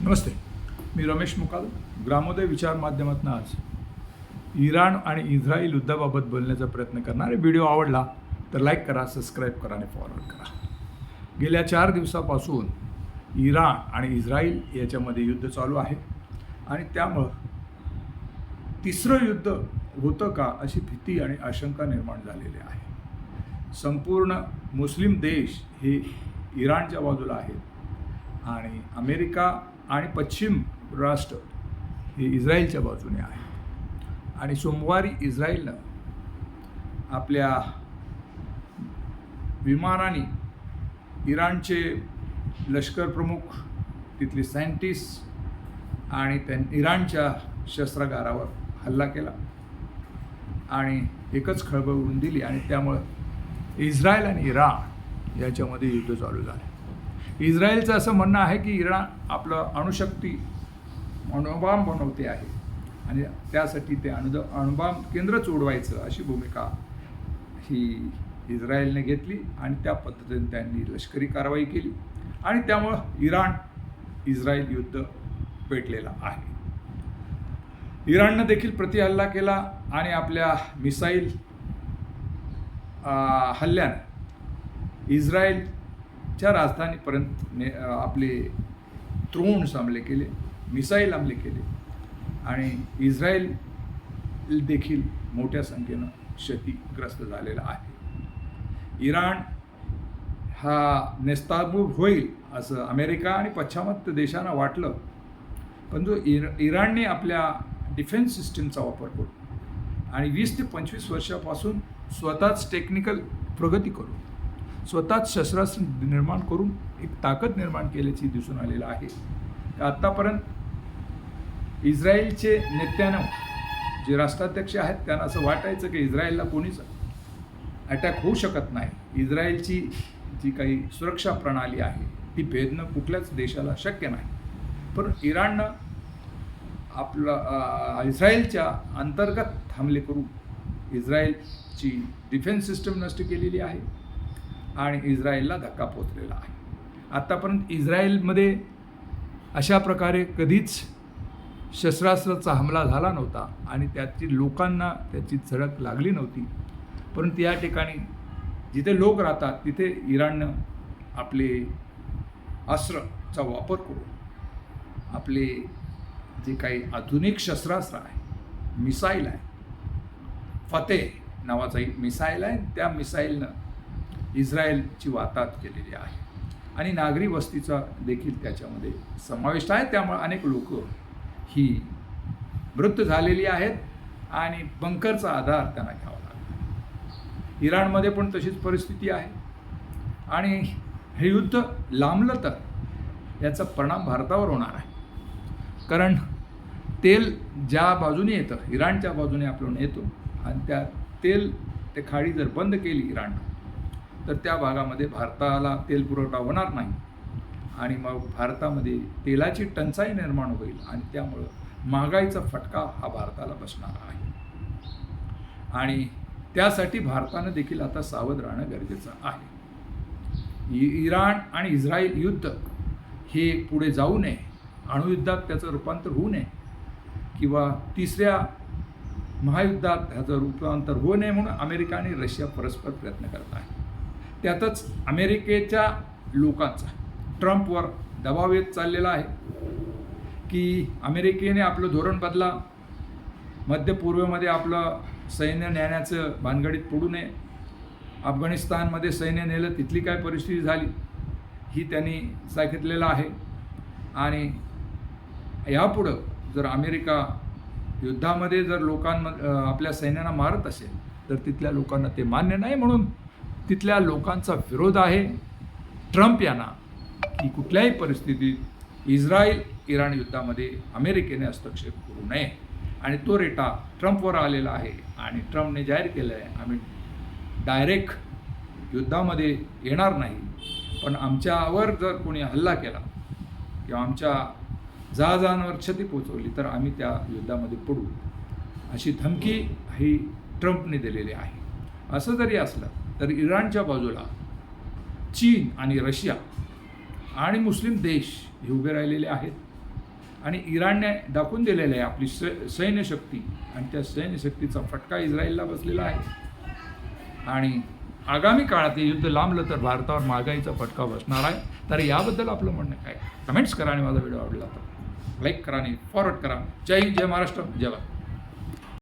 नमस्ते. मी रमेश मुकाल ग्रामोदय विचार माध्यमातून आज इराण आणि इस्रायल युद्धाबाबत बोलण्याचा प्रयत्न करणार. व्हिडिओ आवडला तर लाईक करा सबस्क्राईब करा आणि फॉरवर्ड करा. गेल्या चार दिवसापासून इराण आणि इस्रायल याच्यामध्ये युद्ध चालू आहे आणि त्यामुळं तिसरं युद्ध होतं का अशी भीती आणि आशंका निर्माण झालेली आहे. संपूर्ण मुस्लिम देश हे इराणच्या बाजूला आहेत आणि अमेरिका आणि पश्चिम राष्ट्र हे इस्रायलच्या बाजूने आहे. आणि सोमवारी इस्रायलनं आपल्या विमानाने इराणचे लष्कर प्रमुख तिथले सायंटिस्ट आणि त्यां इराणच्या शस्त्रागारावर हल्ला केला. आणि एकच खळबळ उडून दिली आणि त्यामुळं इस्रायल आणि इराण याच्यामध्ये युद्ध चालू झालं. इस्रायलचं असं म्हणणं आहे की इराण आपलं अणुशक्ती अणुबाम बनवते आहे. आणि त्यासाठी ते अणुद अणुबाम केंद्रच उडवायचं अशी भूमिका ही इस्रायलने घेतली आणि त्या पद्धतीने त्यांनी लष्करी कारवाई केली. आणि त्यामुळं इराण इस्रायल युद्ध पेटलेलं आहे. इराणनं देखील प्रतिहल्ला केला आणि आपल्या मिसाईल हल्ल्यानं आमच्या राजधानीपर्यंत ने आपले त्रोण हमले केले मिसाईल हमले केले. आणि इस्रायल देखील मोठ्या संख्येनं क्षतिग्रस्त झालेला आहे. इराण हा नेस्ताभूत होईल असं अमेरिका आणि पाश्चिमात्य देशांना वाटलं. पण जो इर इराणने आपल्या डिफेन्स सिस्टीमचा वापर करून आणि वीस ते पंचवीस वर्षापासून स्वतःच टेक्निकल प्रगती करून स्वतःच शस्त्रास्त्र निर्माण करून एक ताकद निर्माण केल्याची दिसून आलेलं आहे. आत्तापर्यंत इस्रायलचे नेत्यानं जे राष्ट्राध्यक्ष आहेत त्यांना असं वाटायचं की इस्रायलला कोणीच अटॅक होऊ शकत नाही. इस्रायलची जी काही सुरक्षा प्रणाली आहे ती भेदणं कुठल्याच देशाला शक्य नाही. पण इराणनं आपलं इस्रायलच्या अंतर्गत हमले करून इस्रायलची डिफेन्स सिस्टम नष्ट केलेली आहे. आणि इस्रायलला धक्का पोचलेला आहे. आत्तापर्यंत इस्रायलमध्ये अशा प्रकारे कधीच शस्त्रास्त्राचा हमला झाला नव्हता आणि त्याची लोकांना त्याची झडक लागली नव्हती. परंतु या ठिकाणी जिथे लोक राहतात तिथे इराणनं आपले अस्त्रचा वापर करून आपले जे काही आधुनिक शस्त्रास्त्र आहे मिसाईल आहे फतेह नावाचा एक मिसाईल आहे त्या मिसाईलनं इस्रायलची वाताहत केलेली आहे. आणि नागरी वस्तीचा देखील त्याच्यामध्ये समाविष्ट आहे. त्यामुळे अनेक लोक ही मृत झालेली आहेत आणि बंकरचा आधार त्यांना घ्यावा लागला इराणमध्ये पण तशीच परिस्थिती आहे. आणि हे युद्ध लांबलं तर याचा परिणाम भारतावर होणार आहे. कारण तेल ज्या बाजूने येतं इराणच्या बाजूने आपलं येतो आणि त्या तेल ते खाडी जर बंद केली इराणनं तर त्या भागामध्ये भारताला तेल पुरवठा होणार नाही. आणि मग भारतामध्ये तेलाची टंचाई निर्माण होईल आणि त्यामुळं महागाईचा फटका हा भारताला बसणार आहे. आणि त्यासाठी भारतानं देखील आता सावध राहणं गरजेचं आहे. इराण आणि इस्रायल युद्ध हे पुढे जाऊ नये. अणुयुद्धात त्याचं रूपांतर होऊ नये. किंवा तिसऱ्या महायुद्धात ह्याचं रूपांतर होऊ नये म्हणून अमेरिका आणि रशिया परस्पर प्रयत्न करत आहे त्यातच अमेरिकेच्या लोकांचा ट्रम्पवर दबाव येत चाललेला आहे की अमेरिकेने आपलं धोरण बदला मध्य पूर्वेमध्ये आपलं सैन्य नेण्याचं भानगडीत पडू नये अफगाणिस्तानमध्ये सैन्य नेलं तिथली काय परिस्थिती झाली ही त्यांनी सांगितलेलं आहे. आणि यापुढं जर अमेरिका युद्धामध्ये जर लोकांम आपल्या सैन्यांना मारत असेल तर तिथल्या लोकांना ते मान्य नाही म्हणून तिथल्या लोकांचा विरोध आहे. ट्रम्प यांना की कुठल्याही परिस्थितीत इस्रायल इराण युद्धामध्ये अमेरिकेने हस्तक्षेप करू नये. आणि तो रेटा ट्रम्पवर आलेला आहे आणि ट्रम्पने जाहीर केलं आहे आम्ही डायरेक्ट युद्धामध्ये येणार नाही. पण आमच्यावर जर कोणी हल्ला केला किंवा आमच्या जहाजांवर क्षती पोचवली तर आम्ही त्या युद्धामध्ये पडू. अशी धमकी ही ट्रम्पने दिलेली आहे. असं जरी असलं तर इराणच्या बाजूला चीन आणि रशिया आणि मुस्लिम देश हे उभे राहिलेले आहेत. आणि इराणने दाखवून दिलेले आहे आपली स सैन्यशक्ती आणि त्या सैन्यशक्तीचा फटका इस्रायलला बसलेला आहे. आणि आगामी काळात हे युद्ध लांबलं तर भारतावर महागाईचा फटका बसणार आहे. तर याबद्दल आपलं म्हणणं काय? कमेंट्स करा आणि माझा व्हिडिओ आवडला तर लाईक करा आणि फॉरवर्ड करा. जय हिंद जय महाराष्ट्र जय भारत.